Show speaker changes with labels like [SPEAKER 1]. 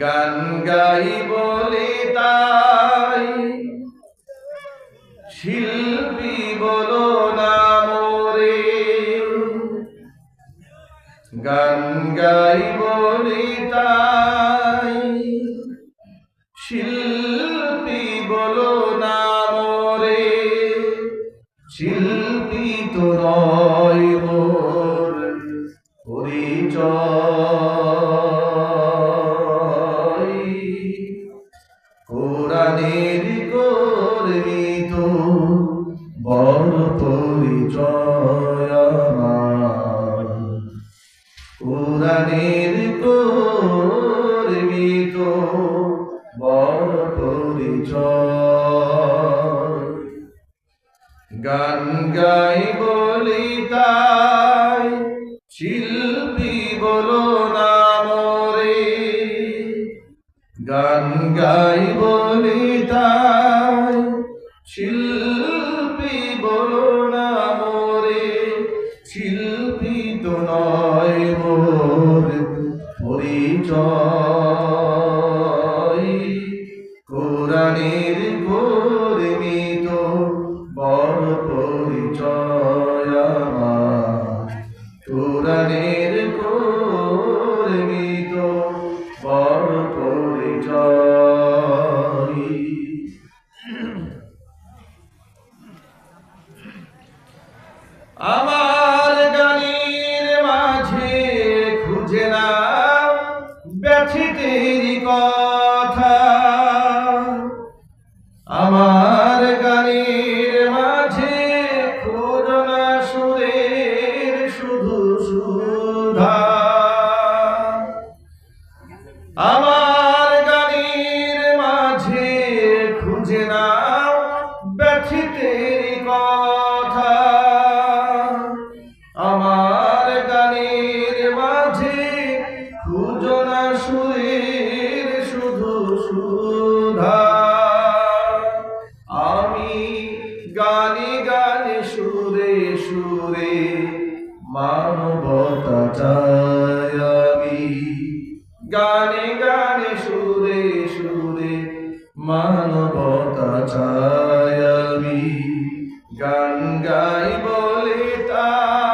[SPEAKER 1] গান গাই বলে তাই। শিল্পী বলো না মোরে। গান গাই বলে তাই। শিল্পী বলো না মোরে। শিল্পী তো কোরআনের কর্মী তো বড় পরিচয় আমার। কোরআনের কর্মী তো বড় পরিচয়। গান গাই বলি তাই, শিল্পী বলো গান গাই বলি শিল্পী বলো না মোরে, শিল্পী তো নয় মোর পরিচয়। কোরআনের কর্মী তো বড় পরিচয়। পরিচয় আমার গানের মাঝে খুঁজে না ব্যথিতেরই কথা। আমার খুঁজো না সুরের শুধু সুধা আমি গানে গানে সুরে সুরে মানবতা চাই গানে গানে সুরে সুরে মানবতা চাই গান গাই বলে তাই